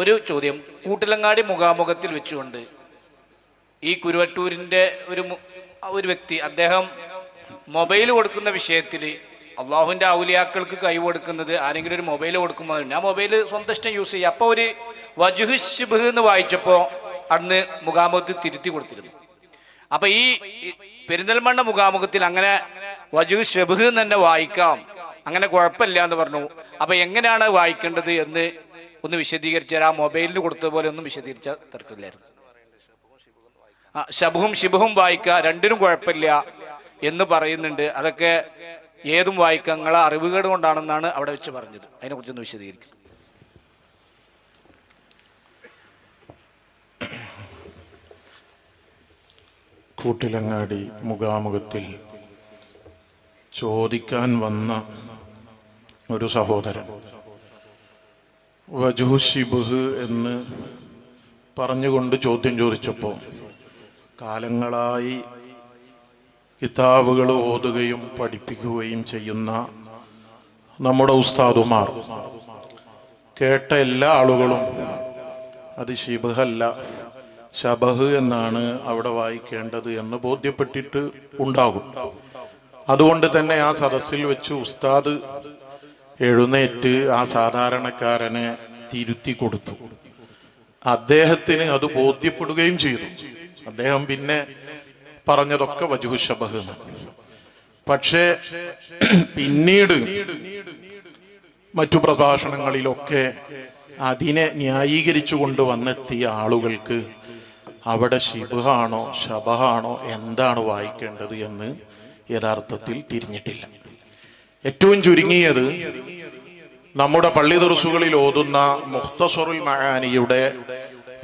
ഒരു ചോദ്യം. കൂട്ടിലങ്ങാടി മുഖാമുഖത്തിൽ വെച്ചുകൊണ്ട് ഈ കുരുവട്ടൂരിന്റെ ഒരു ഒരു വ്യക്തി അദ്ദേഹം മൊബൈൽ കൊടുക്കുന്ന വിഷയത്തിൽ അള്ളാഹുവിന്റെ ഔലിയാക്കൾക്ക് കൈ കൊടുക്കുന്നത് ആരെങ്കിലും ഒരു മൊബൈൽ കൊടുക്കുമ്പോൾ ഞാൻ മൊബൈൽ സ്വന്തം ഇഷ്ടം യൂസ് ചെയ്യുക അപ്പോൾ ഒരു വജുഹ് ഷിബ് എന്ന് വായിച്ചപ്പോൾ അന്ന് മുഖാമുഖത്തിൽ തിരുത്തി കൊടുത്തിരുന്നു. അപ്പം ഈ പെരിന്തൽമണ്ണ മുഖാമുഖത്തിൽ അങ്ങനെ വജു ഷെബ് എന്ന് തന്നെ വായിക്കാം. അങ്ങനെ കുഴപ്പമില്ല എന്ന് പറഞ്ഞു. അപ്പം എങ്ങനെയാണ് വായിക്കേണ്ടത് എന്ന് ഒന്ന് വിശദീകരിച്ച് തരാം. കൊടുത്ത പോലെ ഒന്നും വിശദീകരിച്ച തർക്കമില്ലായിരുന്നു ആ ശബുവും ശിബുവും വായിക്കുക രണ്ടിനും കുഴപ്പമില്ല എന്ന് പറയുന്നുണ്ട്. അതൊക്കെ ഏതും വായിക്കുക നിങ്ങളെ അറിവുകേട് കൊണ്ടാണെന്നാണ് അവിടെ വെച്ച് പറഞ്ഞത്. അതിനെക്കുറിച്ചൊന്ന് വിശദീകരിക്കും. കൂട്ടിലങ്ങാടി മുഖാമുഖത്തിൽ ചോദിക്കാൻ വന്ന ഒരു സഹോദരൻ. വജു ഷിബുഹ് എന്ന് പറഞ്ഞുകൊണ്ട് ചോദ്യം ചോദിച്ചപ്പോൾ കാലങ്ങളായി കിതാബുകൾ ഓതുകയും പഠിപ്പിക്കുകയും ചെയ്യുന്ന നമ്മുടെ ഉസ്താദുമാർ കേട്ട എല്ലാ ആളുകളും അത് ഷിബഹല്ല ഷബഹ് എന്നാണ് അവിടെ വായിക്കേണ്ടത് എന്ന് ബോധ്യപ്പെട്ടിട്ട് ഉണ്ടാകും. അതുകൊണ്ട് തന്നെ ആ സദസ്സിൽ വെച്ച് ഉസ്താദ് എഴുന്നേറ്റ് ആ സാധാരണക്കാരനെ തിരുത്തി കൊടുത്തു. അദ്ദേഹത്തിന് അത് ബോധ്യപ്പെടുകയും ചെയ്തു. അദ്ദേഹം പിന്നെ പറഞ്ഞതൊക്കെ എന്ന്. പക്ഷേ പിന്നീട് മറ്റു പ്രഭാഷണങ്ങളിലൊക്കെ അതിനെ ന്യായീകരിച്ചു കൊണ്ട് വന്നെത്തിയ ആളുകൾക്ക് അവിടെ ശിബാണോ ശബഹാണോ എന്താണ് വായിക്കേണ്ടത് എന്ന് യഥാർത്ഥത്തിൽ തിരിഞ്ഞിട്ടില്ല. ഏറ്റവും ചുരുങ്ങിയത് നമ്മുടെ പള്ളി ദർസുകളിൽ ഓതുന്ന മുഖ്തസറുൽ മഹാനിയുടെ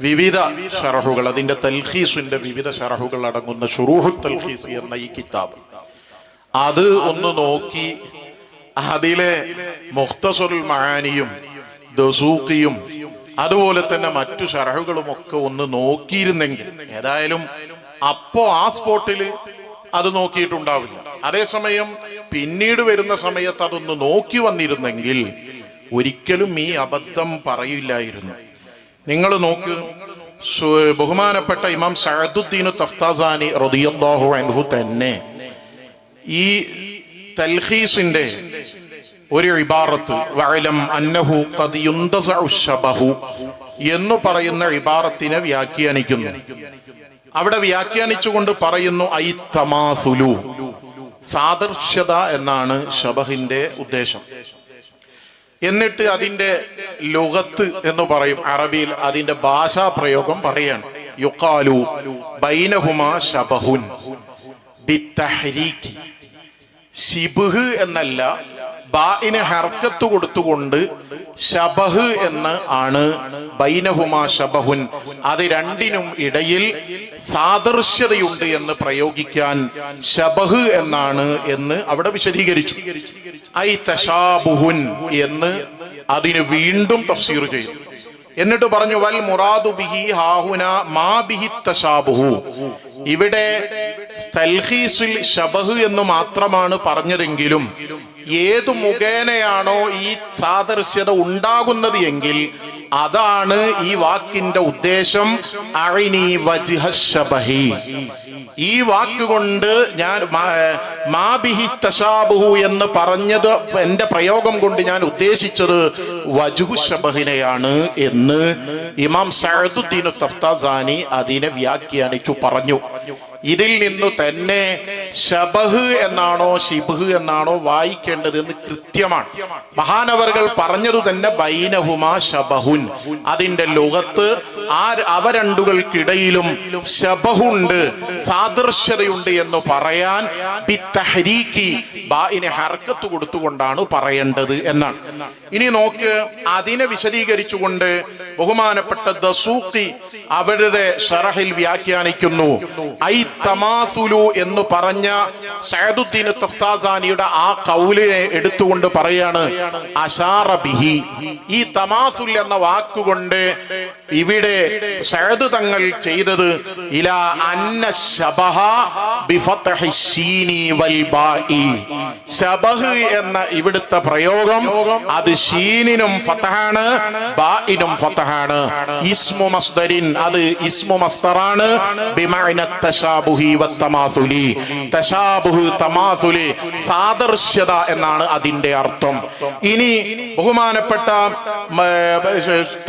വിവിധ ഷറഹുകൾ അതിന്റെ തൽഹീസിന്റെ വിവിധ ഷറഹുകൾ അടങ്ങുന്ന ഷുറൂഹു തൽഹീസ് എന്ന ഈ കിതാബ്. അത് ഒന്ന് നോക്കി അതിലെ മുഖ്തസറുൽ മഹാനിയും ദസൂഖിയും അതുപോലെ തന്നെ മറ്റു ഷറഹുകളും ഒക്കെ ഒന്ന് നോക്കിയിരുന്നെങ്കിൽ ഏതായാലും അപ്പോ ആ സ്പോട്ടിൽ അത് നോക്കിയിട്ടുണ്ടാവില്ല. അതേസമയം പിന്നീട് വരുന്ന സമയത്ത് അതൊന്ന് നോക്കി വന്നിരുന്നെങ്കിൽ ഒരിക്കലും ഈ അബദ്ധം പറയില്ലായിരുന്നു. നിങ്ങൾ നോക്ക് ബഹുമാനപ്പെട്ട ഇമാം സഹദുദ്ദീൻ തഫ്താസാനി റദിയാഹു അൻഹു തന്നെ ഈ തൽഹീസിന്റെ ഒരു ഇബാറത്ത് വഅലം അന്നഹു ഖദ് എന്ന് പറയുന്ന ഇബാറത്തിനെ വ്യാഖ്യാനിക്കുന്നു. അവിടെ വ്യാഖ്യാനിച്ചുകൊണ്ട് പറയുന്നു ഐ തമാസുലു. സാദൃശ്യത എന്നാണ് ഷബഹിന്റെ ഉദ്ദേശം. എന്നിട്ട് അതിന്റെ ലുഗത്ത് എന്ന് പറയും. അറബിയിൽ അതിന്റെ ഭാഷാ പ്രയോഗം പറയാണ്. യുക്കാലു ബൈനഹുമാ ഷബഹുൻ ബിത്തഹരീക്ക് ശിബുഹ് എന്നല്ല ബായിന് ഹർക്കത്ത് കൊടുത്തുകൊണ്ട് ശബഹ് എന്ന് ആണ് ബൈനഹുമാ ശബഹുൻ. അത് രണ്ടിനും ഇടയിൽ സാദൃശ്യതയുണ്ട് എന്ന് പ്രയോഗിക്കാൻ ശബഹ് എന്നാണ് എന്ന് അവിടെ വിശദീകരിച്ചു. ഐ തശാബുഹുൻ എന്ന് അതിന് വീണ്ടും തഫ്സീർ ചെയ്തു. എന്നിട്ട് പറഞ്ഞു വൽ മുറാദു ബിഹി ഹാഹുന മാ ബിഹി തശാബുഹു. ഇവിടെ തൽഹീസിൽ ഷബഹ് എന്ന് മാത്രമാണ് പറഞ്ഞതെങ്കിലും ഏതു മുഖേനയാണോ ഈ സാദൃശ്യത ഉണ്ടാകുന്നത് എങ്കിൽ അതാണ് ഈ വാക്കിന്റെ ഉദ്ദേശം. അഴിനി ഈ വാക്കുകൊണ്ട് ഞാൻ മാബിഹി തശാബുഹു എന്ന് പറഞ്ഞത് എന്റെ പ്രയോഗം കൊണ്ട് ഞാൻ ഉദ്ദേശിച്ചത് വജുഹു ഷബഹിനെയാണ് എന്ന് ഇമാം സഹദുദ്ദീൻ തഫ്താസാനി അതിനെ വ്യാഖ്യാനിച്ചു പറഞ്ഞു. ഇതിൽ നിന്നു തന്നെ ശബഹ് എന്നാണോ ശിബഹ് എന്നാണോ വായിക്കേണ്ടത് എന്ന് കൃത്യമാണ്. മഹാനവറുകൾ പറഞ്ഞതു തന്നെ ബൈനഹുമാ ശബഹുൻ. അതിന്റെ ലോകത്ത് ആ അവ രണ്ടുകൾക്കിടയിലും ശബഹുണ്ട് സാദൃശ്യതയുണ്ട് എന്ന് പറയാൻ ഹർക്കത്ത് കൊടുത്തുകൊണ്ടാണ് പറയേണ്ടത് എന്നാണ്. ഇനി നോക്ക് അതിനെ വിശദീകരിച്ചുകൊണ്ട് ബഹുമാനപ്പെട്ട ദസൂക്കി അവരുടെ ഷറഹിൽ വ്യാഖ്യാനിക്കുന്നു. ഐ തമാസുലു എന്ന് പറഞ്ഞ സൈദുദ്ദീൻ തഫ്താസാനിയുടെ ആ കൗലിനെ എടുത്തുകൊണ്ട് പറയാണ് അഷാറബിഹി ഈ തമാസുൽ എന്ന വാക്കുകൊണ്ട് ഇവിടെ സൈദു തങ്ങൾ ചെയ്തത് ഇല അന്ന ശബഹ ബിഫത്ഹി ശീനി വൽ ബാഇ. ശബഹ് എന്ന ഇവിടുത്തെ പ്രയോഗം അത് ഷീനിനും ഫതഹാണ് ബാഇനും ഫതഹാണ്. ഇസ്മു മസ്ദരിൻ അത് ഇസ്മു മസ്തറാണ്. സാദർശ്യത എന്നാണ് അതിന്റെ അർത്ഥം. ഇനി ബഹുമാനപ്പെട്ട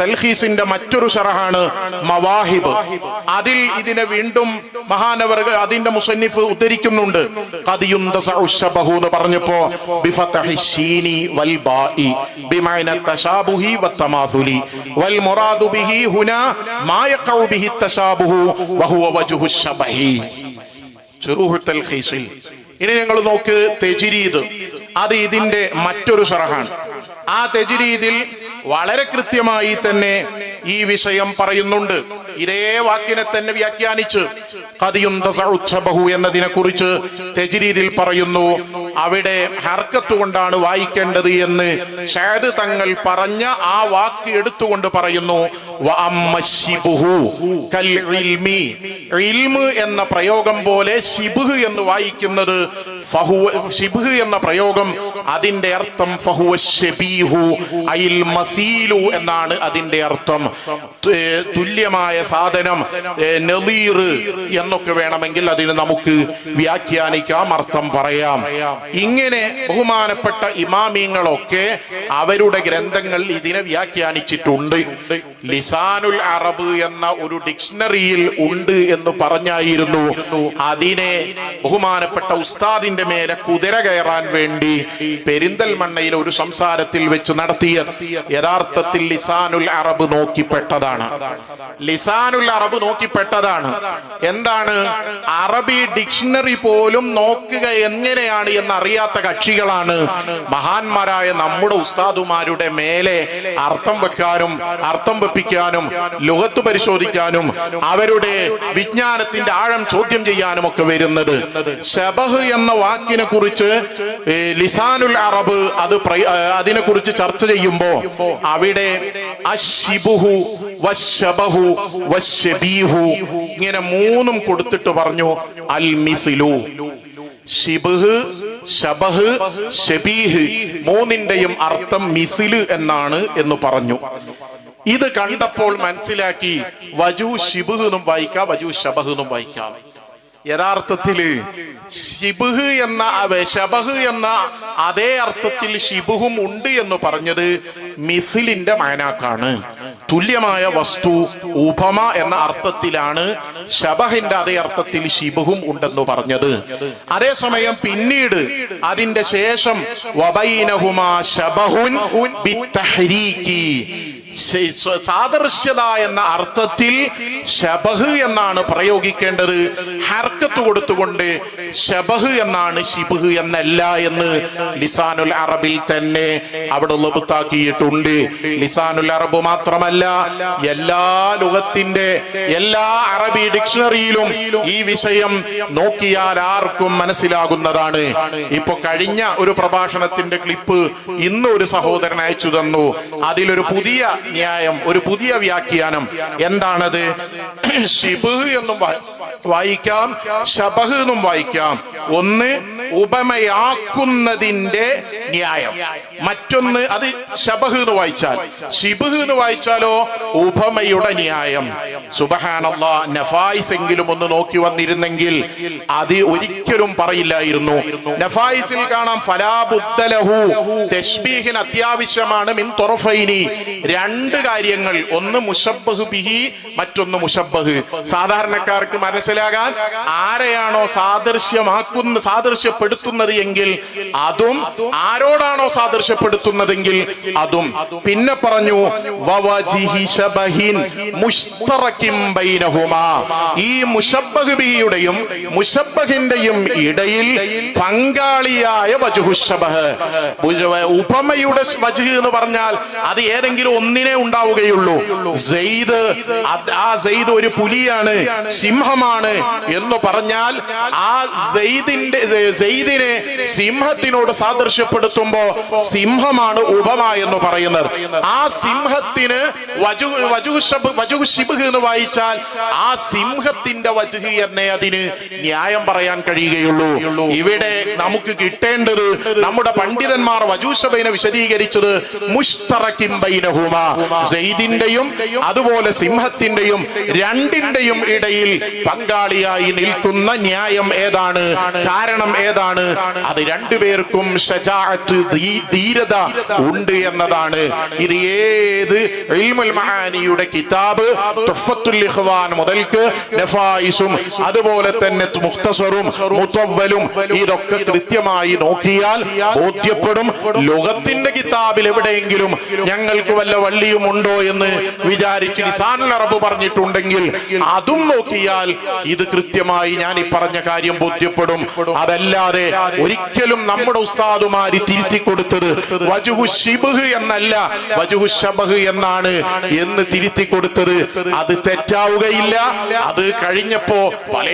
തൽഹീസിന്റെ മറ്റൊരു ഷറഹാണ് മവാഹിബ്. അതിൽ ഇതിനെ വീണ്ടും മഹാനവർ അതിന്റെ മുസന്നിഫ് ഉദ്ധരിക്കുന്നുണ്ട്. എന്ന് പറഞ്ഞപ്പോ ബിഫതഹി ഇനി ഞങ്ങൾ നോക്ക് തെജിരീദ്. അത് ഇതിന്റെ മറ്റൊരു ഷറഹാണ് ആ തെജിരീതിൽ വളരെ കൃത്യമായി തന്നെ ഈ വിഷയം പറയുന്നുണ്ട്. ഇതേ വാക്കിനെ തന്നെ വ്യാഖ്യാനിച്ച് കതിയുന്തസഉച്ഛബഹു എന്നതിനെ കുറിച്ച് തെജിരീതിൽ പറയുന്നു അവിടെ ഹർക്കത്ത് കൊണ്ടാണ് വായിക്കേണ്ടത് എന്ന് ഷാദ് തങ്ങൾ പറഞ്ഞ ആ വാക്ക് എടുത്തുകൊണ്ട് പറയുന്നു. എന്ന പ്രയോഗം പോലെ ശിബുഹ് എന്ന് വായിക്കുന്നത് ഫഹുവ എന്ന പ്രയോഗം അതിന്റെ അർത്ഥം ഫഹുവ ഷബീഹു അയിൽ മസീലു എന്നാണ് അതിന്റെ അർത്ഥം. തുല്യമായ സാധനം എന്നൊക്കെ വേണമെങ്കിൽ അതിന് നമുക്ക് വ്യാഖ്യാനിക്കാം അർത്ഥം പറയാം. ഇങ്ങനെ ബഹുമാനപ്പെട്ട ഇമാമിങ്ങളൊക്കെ അവരുടെ ഗ്രന്ഥങ്ങൾ ഇതിനെ വ്യാഖ്യാനിച്ചിട്ടുണ്ട്. ലിസാനുൽ അറബ് എന്ന ഒരു ഡിക്ഷണറിയിൽ ഉണ്ട് എന്ന് പറഞ്ഞായിരുന്നു. അതിനെ ബഹുമാനപ്പെട്ട ഉസ്താദിന്റെ മേലെ കുതിര കയറാൻ വേണ്ടി പെരിന്തൽമണ്ണയിൽ ഒരു സംസാരത്തിൽ വെച്ച് നടത്തിയ യഥാർത്ഥത്തിൽ ലിസാനുൽ അറബ് നോക്കിപ്പെട്ടതാണ്. ലിസാനുൽ അറബ് നോക്കിപ്പെട്ടതാണ്. എന്താണ്? അറബി ഡിക്ഷണറി പോലും നോക്കുക എങ്ങനെയാണ് എന്ന് അറിയാത്ത കക്ഷികളാണ്. മഹാന്മാരായ നമ്മുടെ ഉസ്താദുമാരുടെ മേലെ അർത്ഥം വെക്കാനും അർത്ഥം വെപ്പിക്കാനും ലോകത്ത് പരിശോധിക്കാനും അവരുടെ വിജ്ഞാനത്തിന്റെ ആഴം ചോദ്യം ചെയ്യാനും ഒക്കെ വരുന്നത്. ശബഹ് എന്ന വാക്കിനെ കുറിച്ച് ലിസാനുൽ അറബ് അത് അതിനെ കുറിച്ച് ചർച്ച ചെയ്യുമ്പോ അവിടെ അഷിബുഹു വശബഹു വശബീഹു ഇങ്ങനെ മൂന്നും കൊടുത്തിട്ട് പറഞ്ഞു അൽ മിസിലു മൂന്നിന്റെയും അർത്ഥം മിസിൽ എന്നാണ് എന്ന് പറഞ്ഞു. ഇത് കണ്ടപ്പോൾ മനസ്സിലാക്കി വജു ഷിബുഹ് എന്നും വായിക്കാം വജു ഷബഹ് എന്നും വായിക്കാം. യഥാർത്ഥത്തിൽ ഷിബുഹ് എന്ന ശബഹ് എന്ന അതേ അർത്ഥത്തിൽ ഷിബുഹും ഉണ്ട് എന്ന് പറഞ്ഞത് മിസിലിന്റെ മാനാക്കാണ് തുല്യമായ വസ്തു ഉപമ എന്ന അർത്ഥത്തിലാണ് ഷബഹിന്റെ അതേ അർത്ഥത്തിൽ ഷിബുഹും ഉണ്ടെന്ന് പറഞ്ഞത്. അതേസമയം പിന്നീട് അതിന്റെ ശേഷം വബൈനഹുമാ ഷബഹുൻ സാദൃശ്യത എന്ന അർത്ഥത്തിൽ ശബഹ് എന്നാണ് പ്രയോഗിക്കേണ്ടത്. ഹർക്കത്ത് കൊടുത്തുകൊണ്ട് ശബഹ് എന്നാണ് ശിബഹ് എന്നല്ല എന്ന് ലിസാനുൽ അറബിൽ തന്നെ അവിടെ ലഭുത്താക്കിയിട്ടുണ്ട് ലിസാനുൽ അറബ് മാത്രമല്ല എല്ലാ ലോകത്തിന്റെ എല്ലാ അറബി ഡിക്ഷണറിയിലും ഈ വിഷയം നോക്കിയാൽ ആർക്കും മനസ്സിലാകുന്നതാണ്. ഇപ്പൊ കഴിഞ്ഞ ഒരു പ്രഭാഷണത്തിന്റെ ക്ലിപ്പ് ഇന്ന് ഒരു സഹോദരൻ അയച്ചു തന്നു. അതിലൊരു പുതിയ ന്യായം ഒരു പുതിയ വ്യാഖ്യാനം. എന്താണത്? ഷിബ് എന്നും വായിക്കാം ഷബഹ് എന്നും വായിക്കാം. ഒന്ന് ഉപമയാക്കുന്നതിന്റെ ന്യായം മറ്റൊന്ന് അത് ശബഹ് എന്ന് വായിച്ചാൽ. ശിബഹ് എന്ന് വായിച്ചാലോ? ഉപമയുടെ ന്യായം സുബഹാനല്ല നഫായിസ് എങ്കിലും ഒന്ന് നോക്കി വന്നിരുന്നെങ്കിൽ അത് ഒരിക്കലും പറയില്ലായിരുന്നു. നഫായിസിൽ കാണാം ഫലാബുദ്ദലഹു തശ്ബീഹിന് അത്യാവശ്യമാണ് മിൻ തൊറഫൈനി. രണ്ട് കാര്യങ്ങൾ. ഒന്ന് മുഷബ്ബഹ് ബിഹി മറ്റൊന്ന് മുഷബ്ബഹ് സാധാരണക്കാർക്ക് മനസ്സിലാകാൻ ആരെയാണോ സാദൃശ്യമാക്കുന്ന സാദൃശ്യപ്പെടുത്തുന്നത് എങ്കിൽ അതും ആരോടാണോ സാദൃശ്യപ്പെടുത്തുന്നതെങ്കിൽ അതും. പിന്നെ പറഞ്ഞു ഈ മുഷബ്ബഹ് ബിഹിയുടെയും മുഷബ്ബഹിന്റെയും ഇടയിൽ പങ്കാളിയായ വജുഹു ശബഹ്. ഉപമയുടെ വജുഹ് എന്ന് പറഞ്ഞാൽ അത് ഏതെങ്കിലും ഒന്നിനെ ഉണ്ടാവുകയുള്ളൂ. സെയ്ദ് ആ സെയ്ദ് ഒരു പുലിയാണ് സിംഹമാണ് എന്ന് പറഞ്ഞാൽ ആ സെയ്ദിന്റെ സെയ്ദിനെ സിംഹത്തിനോട് സാദൃശ്യപ്പെടുത്തി സാക്ഷ്യപ്പെടുത്തുമ്പോ സിംഹമാണ് ഉപമ എന്ന് പറയുന്നത്. ആ സിംഹത്തിന് എന്ന് വായിച്ചാൽ ആ സിംഹത്തിന്റെ വജുഹ് എന്നെ അതിന് ന്യായം പറയാൻ കഴിയുകയുള്ളൂ. ഇവിടെ നമുക്ക് കിട്ടേണ്ടത് നമ്മുടെ പണ്ഡിതന്മാർ വജൂഷബൈനെ വിശദീകരിച്ചത് മുഷ്തറക്കിം ബൈനഹുമ. സെയ്ദിന്റെയും അതുപോലെ സിംഹത്തിന്റെയും രണ്ടിന്റെയും ഇടയിൽ പങ്കാളിയായി നിൽക്കുന്ന ന്യായം ഏതാണ്? കാരണം ഏതാണ്? അത് രണ്ടുപേർക്കും ഷജാഅത്ത് ധീരത ഉണ്ട് എന്നതാണ്. ഇത് ഏത് മഹാനിയുടെ കിതാബ്? ഇഖ്വാൻ മുതൽക്ക് നഫായിസും അതുപോലെ തന്നെ മുക്തസറും മുത്തവലും ഇതൊക്കെ കൃത്യമായി നോക്കിയാൽ ബോധ്യപ്പെടും. ലോകത്തിന്റെ കിതാബിൽ എവിടെയെങ്കിലും ഞങ്ങൾക്ക് വല്ല വള്ളിയും ഉണ്ടോ എന്ന് വിചാരിച്ച് ലിസാനുൽ അറബ് പറഞ്ഞിട്ടുണ്ടെങ്കിൽ അതും നോക്കിയാൽ ഇത് കൃത്യമായി ഞാൻ ഈ പറഞ്ഞ കാര്യം ബോധ്യപ്പെടും. അതല്ലാതെ ഒരിക്കലും നമ്മുടെ ഉസ്താദുമാര് തിരുത്തി കൊടുത്തത് വജുഹു ഷിബഹ് എന്നല്ല വജുഹു ഷബഹ് എന്നാണ് എന്ന് തിരുത്തി കൊടുത്തത് അത് തെറ്റാവുകയില്ല. അത് കഴിഞ്ഞപ്പോ പല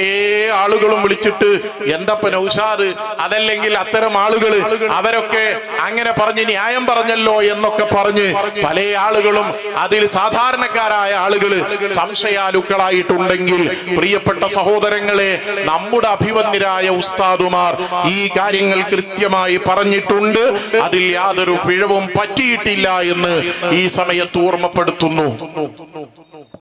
ആളുകളും വിളിച്ചിട്ട് എന്തപ്പ നൗഷാദ്? അതല്ലെങ്കിൽ അത്തരം ആളുകൾ അവരൊക്കെ അങ്ങനെ പറഞ്ഞ് ന്യായം പറഞ്ഞല്ലോ എന്നൊക്കെ പറഞ്ഞ് പല ആളുകളും അതിൽ സാധാരണക്കാരായ ആളുകൾ സംശയാലുക്കളായിട്ടുണ്ടെങ്കിൽ പ്രിയപ്പെട്ട സഹോദരങ്ങളെ നമ്മുടെ അഭിമന്യരായ ഉസ്താദുമാർ ഈ കാര്യങ്ങൾ കൃത്യമായി പറഞ്ഞിട്ടുണ്ട്. അതിൽ യാതൊരു പിഴവും പറ്റിയിട്ടില്ല എന്ന് ഈ സമയത്ത് ഓർമ്മപ്പെടുത്തുന്നു.